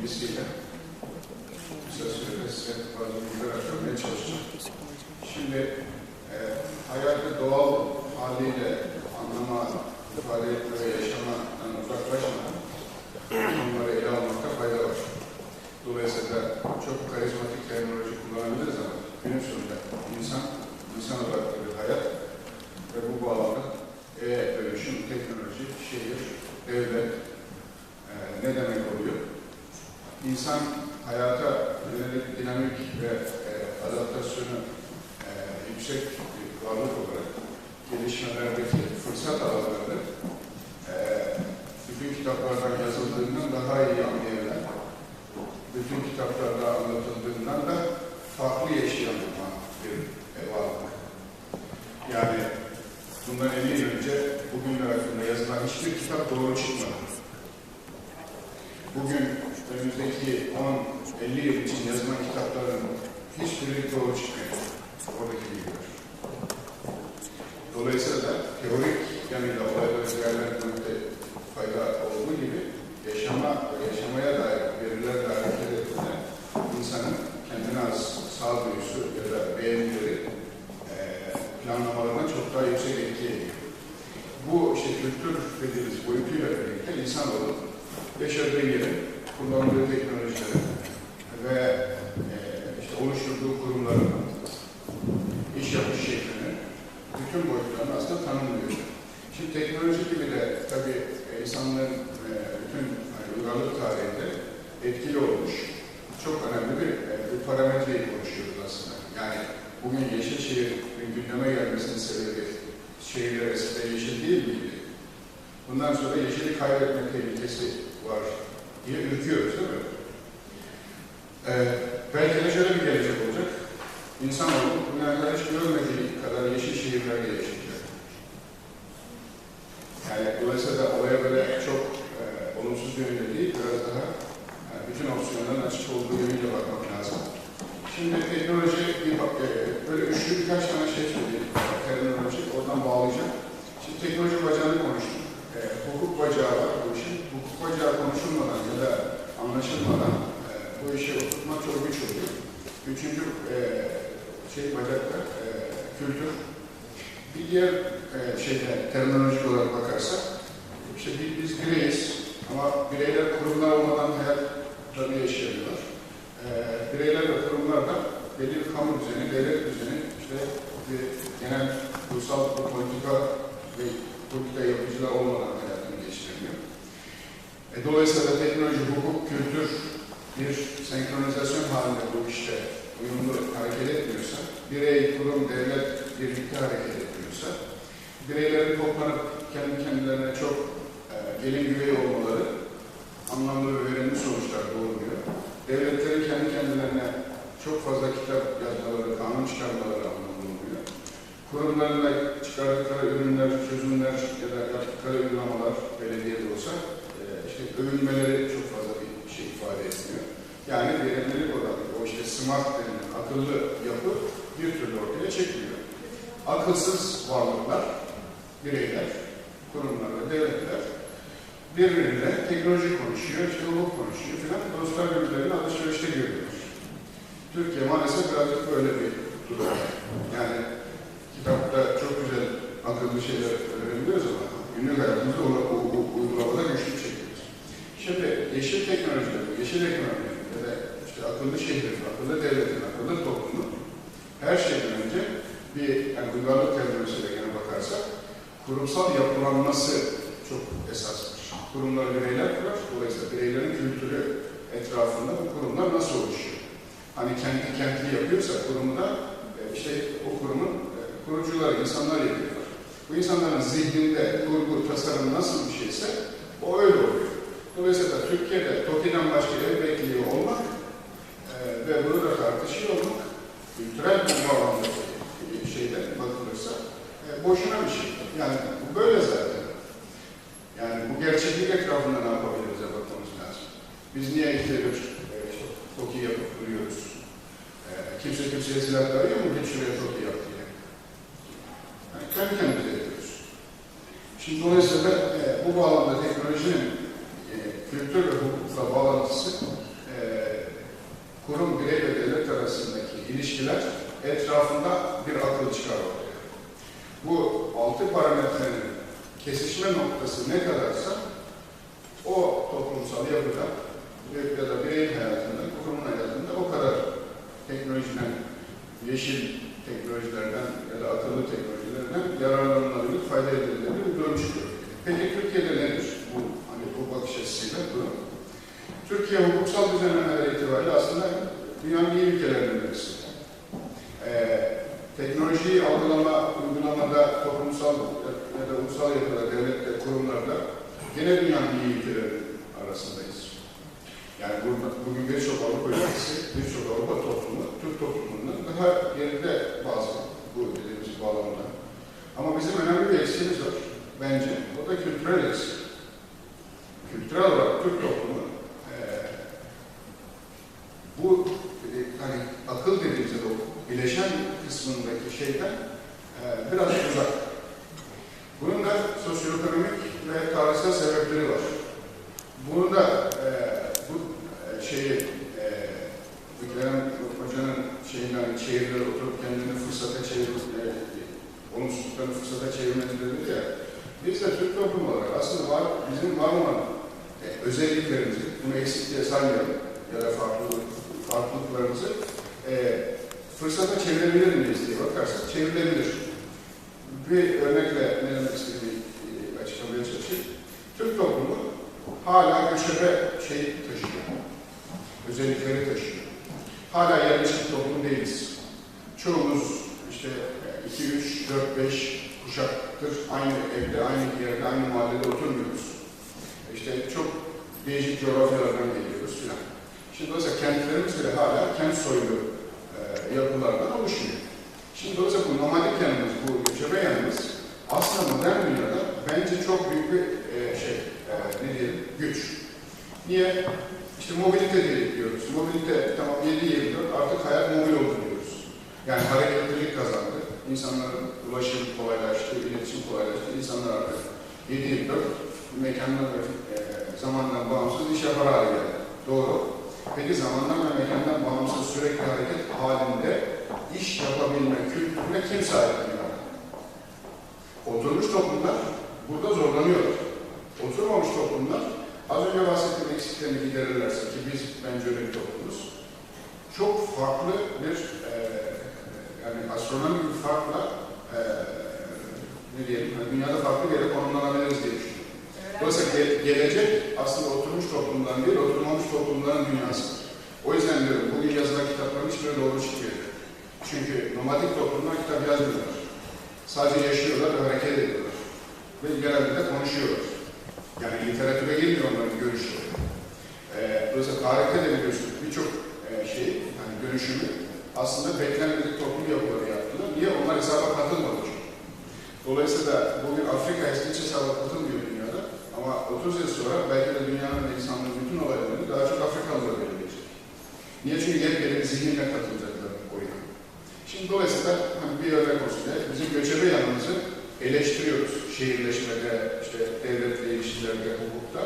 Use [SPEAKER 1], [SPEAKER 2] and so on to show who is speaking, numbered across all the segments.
[SPEAKER 1] bilgisiyle kısa sürede size bilgiler aktarmaya çalışacağım. Şimdi e, hayatı doğal haliyle anlama, ifade etme ve yaşamadan uzaklaşmadan onları ele almakta fayda var. Dolayısıyla çok karizmatik teknoloji kullanabiliriz ama günün sonunda insan, insan olarak bir hayat ve bu bağlamda e-dönüşüm, teknoloji, şehir, devlet e, ne demek? İnsan hayata yönelik dinamik ve e, adaptasyonu e, yüksek bir varlık olarak gelişmelerdeki fırsat alanlarını e, bütün kitaplardan yazıldığından daha iyi anlayabilen, bütün kitaplarda anlatıldığından da farklı yaşayan bir e, varlık. Yani bundan 50 yıl önce bugünler hakkında yazılan hiçbir kitap doğru çıkmadı. Bugün önümüzdeki 10-50 yıl için yazılan kitapların hiçbiri doğru çıkmıyor. Oradaki bilgiler. Dolayısıyla teorik yanıyla olayları değerlendirmekte fayda olduğu gibi yaşama ve yaşamaya dair verilerle hareket etmede insanın kendine az sağduyusu ya da beğenileri e, planlamalarına çok daha yüksek etki ediyor. Bu işte kültür dediğimiz boyutuyla birlikte insanoğlu yaşadığı yerin, kullandığı teknolojilerin ve e, işte oluşturduğu kurumların iş yapış şeklini bütün boyutlarını aslında tanımlıyor. Şimdi teknoloji gibi de tabii e, insanların e, bütün hani, uygarlık tarihinde etkili olmuş çok önemli bir, e, bir parametreyi konuşuyoruz aslında. Yani bugün yeşil şehrin gündeme gelmesinin sebebi şehirler eskiden yeşil değil miydi? Bundan sonra yeşili kaybetme tehlikesi var diye ürküyoruz değil mi? Ee, belki de şöyle bir gelecek olacak. İnsanoğlu kadar hiç görmediği kadar yeşil şehirlerde yaşayacak. Yani dolayısıyla olaya böyle çok e, olumsuz yönde değil, biraz daha e, bütün opsiyonların açık olduğu yönüyle bakmak lazım. Şimdi teknoloji, bir e, böyle üçlü birkaç tane şey söyleyeyim. Terminoloji, oradan bağlayacağım. Şimdi teknoloji bacağını konuştuk. E, hukuk bacağı var bacağı konuşulmadan ya da anlaşılmadan e, bu işi oturtmak çok güç oluyor. Üçüncü e, şey bacakta e, kültür. Bir diğer e, şeyde terminolojik olarak bakarsak işte biz, biz bireyiz ama bireyler kurumlar olmadan hayat tabii yaşayabiliyorlar. E, bireyler ve kurumlar da belli bir kamu düzeni, devlet düzeni, işte bir genel ulusal politika ve politika yapıcılar olmadan geçiremiyor. E, dolayısıyla teknoloji, hukuk, kültür bir senkronizasyon halinde bu işte uyumlu hareket etmiyorsa, birey, kurum, devlet birlikte hareket etmiyorsa, bireylerin toplanıp kendi kendilerine çok e, gelin güvey olmaları anlamlı ve verimli sonuçlar doğuruyor. Devletlerin kendi kendilerine çok fazla kitap yazmaları, kanun çıkarmaları anlamlı oluyor. Kurumlarla çıkardıkları ürünler, çözümler ya da yaptıkları uygulamalar belediyede olsa e, işte övünmeleri çok fazla bir şey ifade etmiyor. Yani verimlilik oranı, o işte smart denilen akıllı yapı bir türlü ortaya çekmiyor. Akılsız varlıklar, bireyler, kurumlar ve devletler birbiriyle teknoloji konuşuyor, işte konuşuyor filan. Dostlar birbirlerini alışverişte görüyorlar. Türkiye maalesef birazcık böyle bir durum. Yani kitapta çok güzel akıllı şeyler öğreniyoruz ama günlük hayatımızda o, o, o uygulamada güçlük çekiyoruz. Şimdi yeşil teknolojiler, yeşil ekonomi ya da işte akıllı şehrin, akıllı devletin, akıllı toplumun her şeyden önce bir yani uygarlık terminolojisiyle gene bakarsak kurumsal yapılanması çok esasmış. Kurumlar bireyler kurar. Dolayısıyla bireylerin kültürü etrafında bu kurumlar nasıl oluşuyor? Hani kenti kentli yapıyorsa kurumu da e, işte o kurumun e, kurucuları, insanlar yapıyorlar. Bu insanların zihninde kurgu, tasarım nasıl bir şeyse o öyle oluyor. Dolayısıyla Türkiye'de TOKİ'den başka ev bekliyor olmak e, ve bunu da tartışıyor olmak kültürel bir bağlamdaki şeyden bakılırsa e, boşuna bir şey. Yani bu böyle zaten. Yani bu gerçeklik etrafında ne yapabiliriz bakmamız lazım. Biz niye ikide bir e, işte, TOKİ yapıp duruyoruz? E, kimse kimseye silah dayıyor mu? Git şuraya TOKİ yap diye. Yani kendi kendimize yapıyoruz. Şimdi dolayısıyla e, bu bağlamda teknolojinin e, kültür ve hukukla bağlantısı ilişkiler etrafında bir akıl çıkar ortaya. Bu altı parametrenin kesişme noktası ne kadarsa o toplumsal yapıda ya da birey hayatında, kurumun hayatında o kadar teknolojiden, yeşil teknolojilerden ya da akıllı teknolojilerden yararlanılabilir, fayda edilebilir bir durum çıkıyor. Peki Türkiye'de nedir bu, hani bu bakış açısıyla bu? Türkiye hukuksal düzenlemeler itibariyle aslında dünyanın iyi ülkelerinden birisi. Ee, teknolojiyi algılama, uygulamada toplumsal ya da ulusal yapıda, devlette, kurumlarda gene dünyanın iyi ülkeleri arasındayız. Yani burada, bugün birçok Avrupa ülkesi, birçok Avrupa toplumu, Türk toplumundan daha geride bazı bu dediğimiz bağlamda. Ama bizim önemli bir eksiğimiz var bence. O da kültürel eksik. Kültürel olarak Türk toplumu eee bu e, hani akıl dediğimiz o bileşen kısmındaki şeyden e, biraz uzak. Bunun da sosyoekonomik ve tarihsel sebepleri var. Bunu da e, bu e, şeyi e, Kerem Hoca'nın şeyinden şehirlere oturup kendini fırsata çevirip e, olumsuzluklarını fırsata çevirmesi dedi ya biz de Türk toplumu olarak aslında var, bizim var olan e, özelliklerimizi, bunu eksik diye saymayalım ya da farklılık, farklılıklarımızı e, fırsata çevirebilir miyiz diye bakarsak çevrilebilir. Bir örnekle ne demek istediğimi e, açıklamaya çalışayım. Türk toplumu hala göçebe şey taşıyor. Özellikleri taşıyor. Hala yerleşik toplum değiliz. Çoğumuz işte 2, 3, 4, 5 kuşaktır. Aynı evde, aynı yerde, aynı mahallede oturmuyoruz. İşte çok değişik coğrafyalardan geliyoruz filan. Şimdi dolayısıyla kentlerimiz bile hala kent soylu e, yapılardan oluşuyor. Şimdi dolayısıyla bu nomadik yanımız, bu göçebe yanımız aslında modern dünyada bence çok büyük bir e, şey, e, ne diyelim, güç. Niye? İşte mobilite diye diyoruz. Mobilite tamam 7-24 artık hayat mobil oldu diyoruz. Yani hareketlilik kazandı. İnsanların ulaşım kolaylaştı, iletişim kolaylaştı. İnsanlar artık 7-24 mekandan ve zamandan bağımsız iş yapar hale geldi. Doğru. Peki zamandan ve mekandan bağımsız sürekli hareket halinde iş yapabilme kültürüne kim sahip dünyada? Oturmuş toplumlar burada zorlanıyorlar. Oturmamış toplumlar az önce bahsettiğim eksiklerini giderirlerse ki biz bence öyle bir toplumuz. Çok farklı bir e, yani astronomik bir farkla e, ne diyelim, dünyada farklı bir yere konumlanabiliriz diye düşünüyorum. Ge- gelecek aslında oturmuş toplumdan değil, oturmamış toplumların dünyası. O yüzden diyorum, bugün yazılan kitapların hiçbiri doğru çıkmıyor. Çünkü nomadik toplumlar kitap yazmıyorlar. Sadece yaşıyorlar ve hareket ediyorlar. Ve genelde de konuşuyorlar. Yani literatüre girmiyor onların görüşleri. Ee, dolayısıyla tarihte de biliyorsunuz birçok e, şey, yani dönüşümü aslında beklenmedik toplum yapıları yaptılar. Niye? Onlar hesaba katılmadı çünkü. Dolayısıyla bugün Afrika eski hesaba katılmıyor. Ama 30 yıl sonra belki de dünyanın ve insanlığın bütün olaylarını daha çok Afrikalılar belirleyecek. Niye? Çünkü yepyeni bir zihinle katılacaklar oyuna. Şimdi dolayısıyla hani bir örnek olsun diye bizim göçebe yanımızı eleştiriyoruz. Şehirleşmede, işte devletle ilişkilerde, hukukta.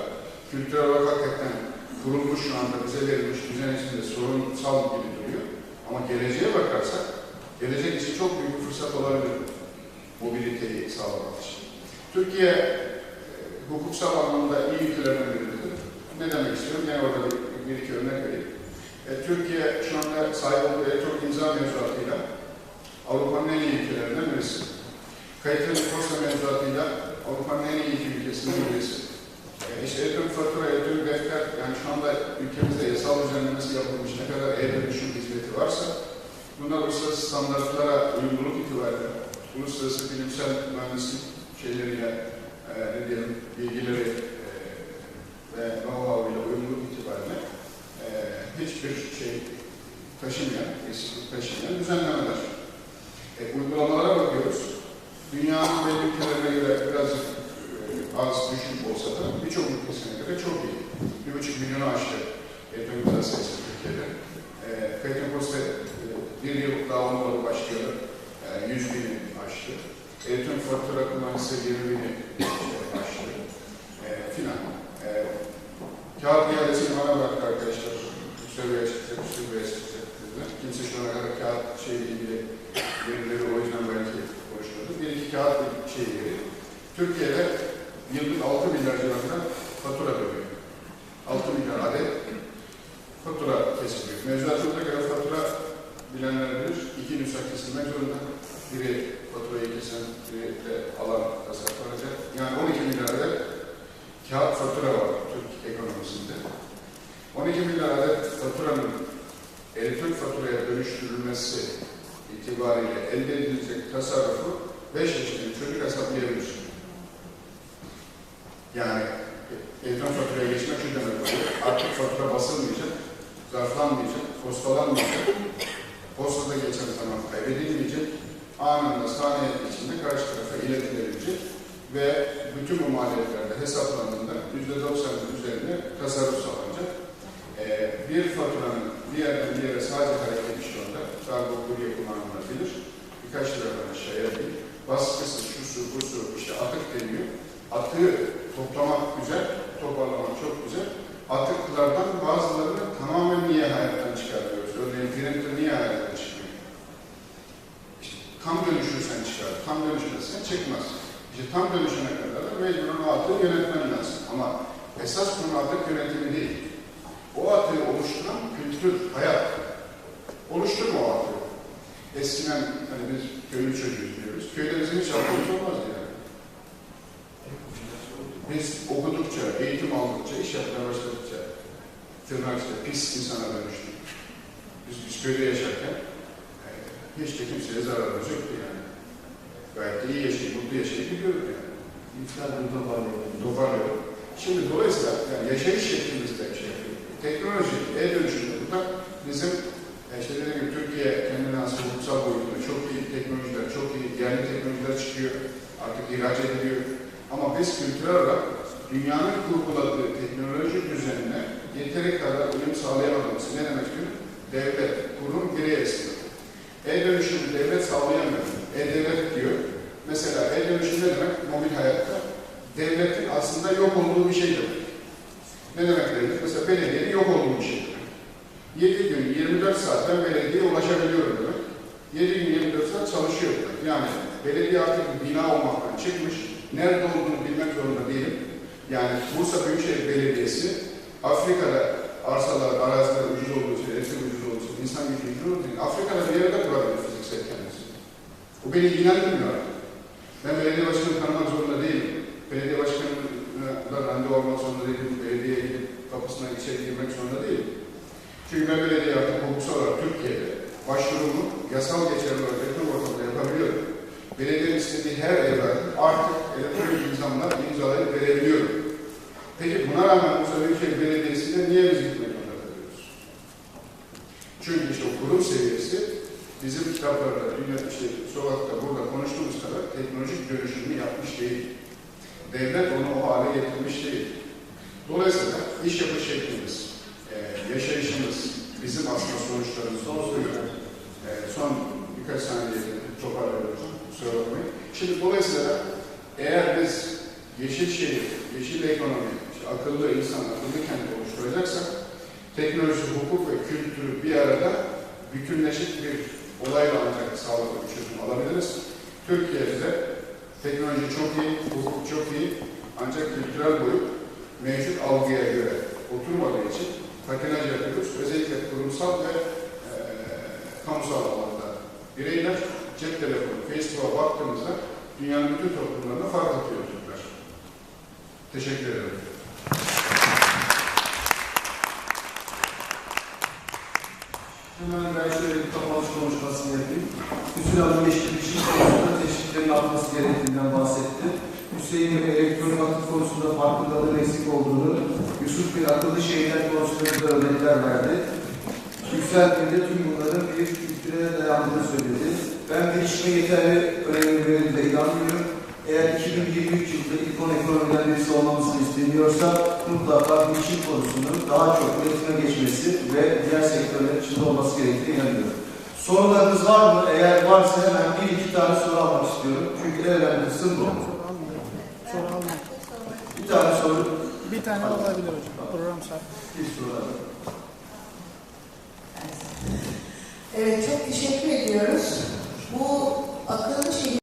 [SPEAKER 1] Kültürel olarak hakikaten kurulmuş şu anda bize verilmiş düzen içinde sorunsal gibi duruyor. Ama geleceğe bakarsak, gelecek için çok büyük bir fırsat olabilir mobiliteyi sağlamak için. Türkiye hukuksal anlamda iyi ülkelerden biridir. Ne demek istiyorum? Yani orada bir, bir iki örnek vereyim. E, Türkiye şu anda sahip olduğu elektronik imza mevzuatıyla Avrupa'nın en iyi ülkelerinden birisi. Kayıtlı posta mevzuatıyla Avrupa'nın en iyi iki ülkesinden birisi. E, işte elektronik fatura, elektronik defter, yani şu anda ülkemizde yasal düzenlemesi yapılmış ne kadar e-dönüşüm hizmeti varsa bunlar uluslararası standartlara uyumluluk itibariyle uluslararası bilimsel mühendislik şeyleriyle ne diyelim bilgileri e, ve know-how ile uyumluluk itibariyle e, hiçbir şey taşımayan, eksiklik taşımayan düzenlemeler. E, uygulamalara bakıyoruz. Dünyanın belli ülkelerine göre biraz e, az düşük olsa da birçok ülkesine göre çok iyi. Bir buçuk milyonu aştı elektronik sayısı Türkiye'de. E, Kayıtlı posta e, bir yıl daha olmalı başlıyor. E, 100 bini aştı. Elektronik fatura kullanıcısı 20 bini e, aştı. E, filan. E, kağıt iadesini bana bıraktı arkadaşlar. seviye çıkacak, üst seviyeye çıkacak dediler. Kimse şu ana kadar kağıt şeyle ilgili verileri o yüzden belki konuşmadı. Bir iki şeyleri. Türkiye'de yıllık 6 milyar civarında fatura dönüyor. 6 milyar adet fatura kesiliyor. Mevzuatımıza göre fatura bilenler bilir. İki nüsha kesilmek zorunda. Biri faturayı kesen, biri de alan tasarlanacak. Yani 12 milyar adet kağıt fatura var Türk ekonomisinde. 12 milyar adet faturanın elektronik faturaya dönüştürülmesi itibariyle elde edilecek tasarrufu 5 yaşındaki ve bütün bu maliyetlerde hesaplandığında %90'ın üzerinde tasarruf sağlanacak. Ee, bir faturanın bir yerden bir yere sadece hareket anda, kargo kurye kullananlar bilir, birkaç liradan aşağıya değil, baskısı, şusu, busu, işte atık deniyor. Atığı toplamak güzel, toparlamak çok güzel. Atıklardan bazılarını tamamen niye hayattan çıkartıyoruz? Örneğin printer niye hayattan çıkıyor? İşte tam dönüşürsen çıkar, tam dönüşmezsen çıkmaz. İşte tam dönüşene kadar da mecburen o atığı yönetmen lazım. Ama esas konu atık yönetimi değil. O atığı oluşturan kültür, hayat. Oluşturma o atığı. Eskiden hani biz köylü çocuğuyuz diyoruz. Köyde bizim hiç atığımız olmazdı yani. Biz okudukça, eğitim aldıkça, iş yapmaya başladıkça tırnak işte pis insana dönüştük. Biz, biz köyde yaşarken e, hiç de kimseye zararımız yoktu yani. Gayet iyi yaşayıp, mutlu yaşayıp gidiyorduk yani.
[SPEAKER 2] İftarını toparlayalım.
[SPEAKER 1] Toparlıyorum. Şimdi dolayısıyla yani yaşayış şeklimizde şey yapıyor. Teknoloji, e-dönüşümde bu da bizim e, işte dediğim gibi Türkiye kendine has hukuksal boyutunda çok iyi teknolojiler, çok iyi yerli teknolojiler çıkıyor. Artık ihraç ediliyor. Ama biz kültürel olarak dünyanın kurguladığı teknoloji düzenine yeteri kadar uyum sağlayamadığımız ne demek ki? Devlet, kurum, birey esnafı. E-dönüşümü devlet sağlayamıyor. E-devlet diyor. Mesela e-dönüşüm ne demek? Mobil hayatta. Devletin aslında yok olduğu bir şey demek. Ne demek devlet? Mesela belediyenin yok olduğu bir şey demek. 7 gün 24 saat ben belediyeye ulaşabiliyorum demek. 7 gün 24 saat çalışıyor demek. Yani belediye artık bina olmaktan çıkmış. Nerede olduğunu bilmek zorunda değilim. Yani Bursa Büyükşehir Belediyesi Afrika'da arsalar, araziler ucuz olduğu için, elektrik ucuz olduğu için, insan gücü ucuz olduğu için Afrika'da bir yerde kurabilir fiziksel kendisi. Bu beni ilgilendirmiyor. Ben belediye başkanını tanımak zorunda değilim. Belediye başkanına randevu almak zorunda değilim. Belediyeye kapısına içeri girmek zorunda değilim. Çünkü ben belediye artık hukuksal olarak Türkiye'de başvurumu yasal geçerli olarak elektronik ortamda yapabiliyorum. Belediyenin istediği her evrakı artık elektronik imzamla imzalayıp verebiliyorum. Peki buna rağmen Bursa Büyükşehir Belediyesi'nde niye biz gitmek zorunda kalıyoruz? Çünkü işte o kurum seviyesi bizim kitaplarda, dünya işte sokakta, burada konuştuğumuz kadar teknolojik dönüşümünü yapmış değil. Devlet onu o hale getirmiş değil. Dolayısıyla iş yapış şeklimiz, e, yaşayışımız, bizim aslında sonuçlarımız oluyor. E, son birkaç saniye toparlıyorum, kusura bakmayın. Şimdi dolayısıyla eğer biz yeşil şehir, yeşil ekonomi, işte akıllı insan, akıllı kent oluşturacaksak teknoloji, hukuk ve kültürü bir arada bütünleşik bir olayla ancak sağlıklı bir çözüm alabiliriz. Türkiye'de teknoloji çok iyi, hukuk çok iyi ancak kültürel boyut mevcut algıya göre oturmadığı için patinaj yapıyoruz. Özellikle kurumsal ve e, kamusal alanda bireyler cep telefonu, Facebook'a baktığımızda dünyanın bütün toplumlarına fark atıyor Türkler. Teşekkür ederim.
[SPEAKER 2] Hemen ben şöyle bir kapanış konuşmasını yapayım. Hüsnü Hanım eşitlik konusunda teşviklerin artması gerektiğinden bahsetti. Hüseyin Bey elektronik atık konusunda farkındalığın eksik olduğunu, Yusuf Bey akıllı şehirler konusunda bize örnekler verdi. Yüksel de tüm bunların bir kültüre dayandığını söyledi. Ben gelişme yeterli önemli verildiğine inanmıyorum. Eğer 2023 yılında ilk 10 ekonomiden üyesi olmaması isteniyorsa mutlaka bilişim konusunun daha çok üretime geçmesi ve diğer sektörler içinde olması gerektiğine inanıyorum. Sorularınız var mı? Eğer varsa hemen bir iki tane soru almak istiyorum. Çünkü en önemli kısım bu.
[SPEAKER 3] Soru almak.
[SPEAKER 2] Bir tane soru.
[SPEAKER 3] Bir tane Hadi. olabilir hocam. Tamam. Program saat.
[SPEAKER 2] Bir soru alalım.
[SPEAKER 4] Evet, çok teşekkür ediyoruz. Bu akıllı şehir